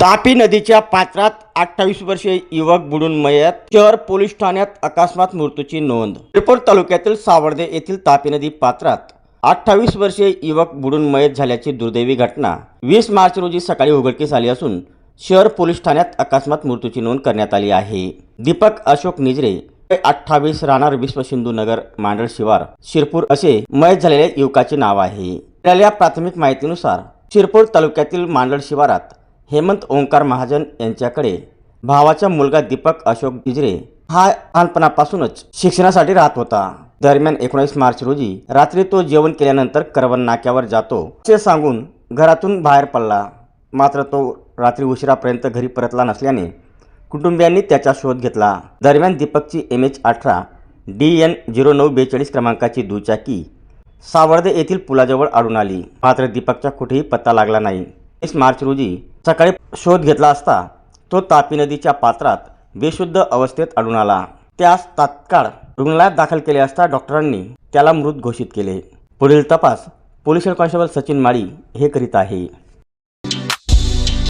तापी नदीच्या पात्रात अठ्ठावीस वर्षीय युवक बुडून मयत शहर पोलीस ठाण्यात अकस्मात मृत्यूची नोंद. शिरपूर तालुक्यातील सावर्डे येथील तापी नदी पात्रात अठ्ठावीस वर्षीय युवक बुडून मयत झाल्याची दुर्दैवी घटना. वीस मार्च रोजी सकाळी उघडकीस आली असून शहर पोलीस ठाण्यात अकस्मात मृत्यूची नोंद करण्यात आली आहे. दीपक अशोक निजरे अठ्ठावीस राहणार विश्व सिंधू नगर मांडळ शिवार शिरपूर असे मयत झालेल्या युवकाचे नाव आहे. मिळालेल्या प्राथमिक माहितीनुसार शिरपूर तालुक्यातील मांडळ शिवारात हेमंत ओंकार महाजन यांच्याकडे भावाचा मुलगा दीपक अशोक गिजरे हा लहानपणापासूनच शिक्षणासाठी राहत होता. दरम्यान एकोणीस मार्च रोजी रात्री तो जेवण केल्यानंतर करवण नाक्यावर जातो. असे सांगून घरातून बाहेर पडला. मात्र तो रात्री उशिरापर्यंत घरी परतला नसल्याने कुटुंबियांनी त्याचा शोध घेतला. दरम्यान दीपकची एम एच अठरा डी एन झिरो नऊ बेचाळीस क्रमांकाची दुचाकी सावर्दे येथील पुलाजवळ अडून आली. मात्र दीपकचा कुठेही पत्ता लागला नाही. वीस मार्च रोजी सकाळी शोध घेतला असता तो तापी नदीच्या पात्रात बेशुद्ध अवस्थेत आढळून आला. त्यास तात्काळ रुग्णालयात दाखल केले असता डॉक्टरांनी त्याला मृत घोषित केले. पुढील तपास पोलीस कॉन्स्टेबल सचिन माळी हे करीत आहे.